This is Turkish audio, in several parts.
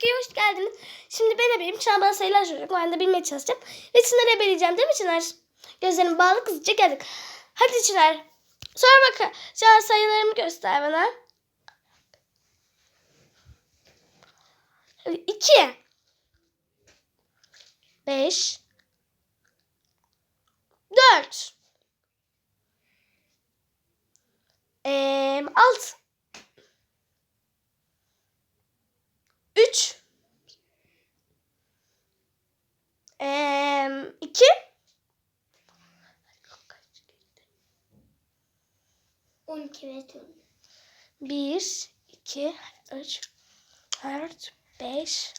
2'ye hoş geldiniz. Şimdi ben ebeyim. Çınar sayılar soracak. Ben de bilmeye çalışacağım. Ve Çınar'ı ebeleyeceğim değil mi Çınar? Gözlerim bağlı kızıcık geldik. Hadi Çınar. Sor bakalım. Çınar sayılarımı göster bana. 2 5 4 Eee 6 3 Eee 2 12 ve 1 2 3 4 5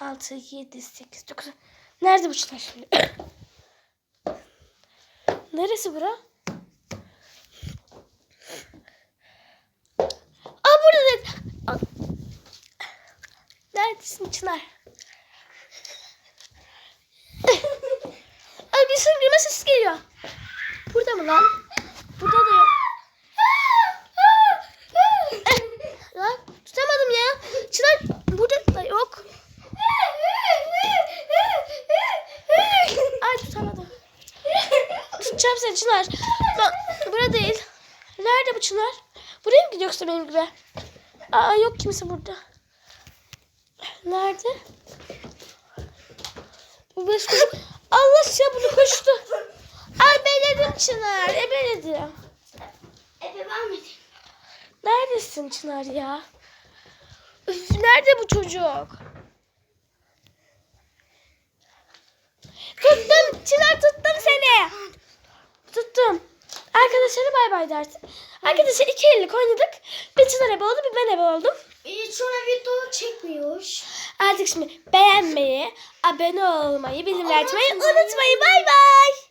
6 7 8 9 Nerede bu çınar şimdi? Neresi bura? Aa burada. Neredesin Çınar? Ay bir sürü gülme sesi geliyor. Burada mı lan? Burada da yok. Lan tutamadım ya. Çınar burada da yok. Ay tutamadım. Tutacağım seni Çınar. Bak burada değil. Nerede bu Çınar? Buraya mı gidiyor yoksa benim gibi? Aa yok kimse burada. Nerede? Bu beş. Allah ya bunu koştu. Ebeledim Çınar. Ebeledim. Ebe vermedi. Neredesin Çınar ya? Üf, nerede bu çocuk? Tuttum Çınar tuttum seni. Tuttum. Arkadaşlara bay bay dersin. Arkadaşlar iki ellik oynadık. Bir Çınar ebe oldu bir ben ebe oldum. İyi sonra video çekmiyor. Artık şimdi beğenmeyi, abone olmayı, bildirimleri açmayı unutmayın. Bay bay.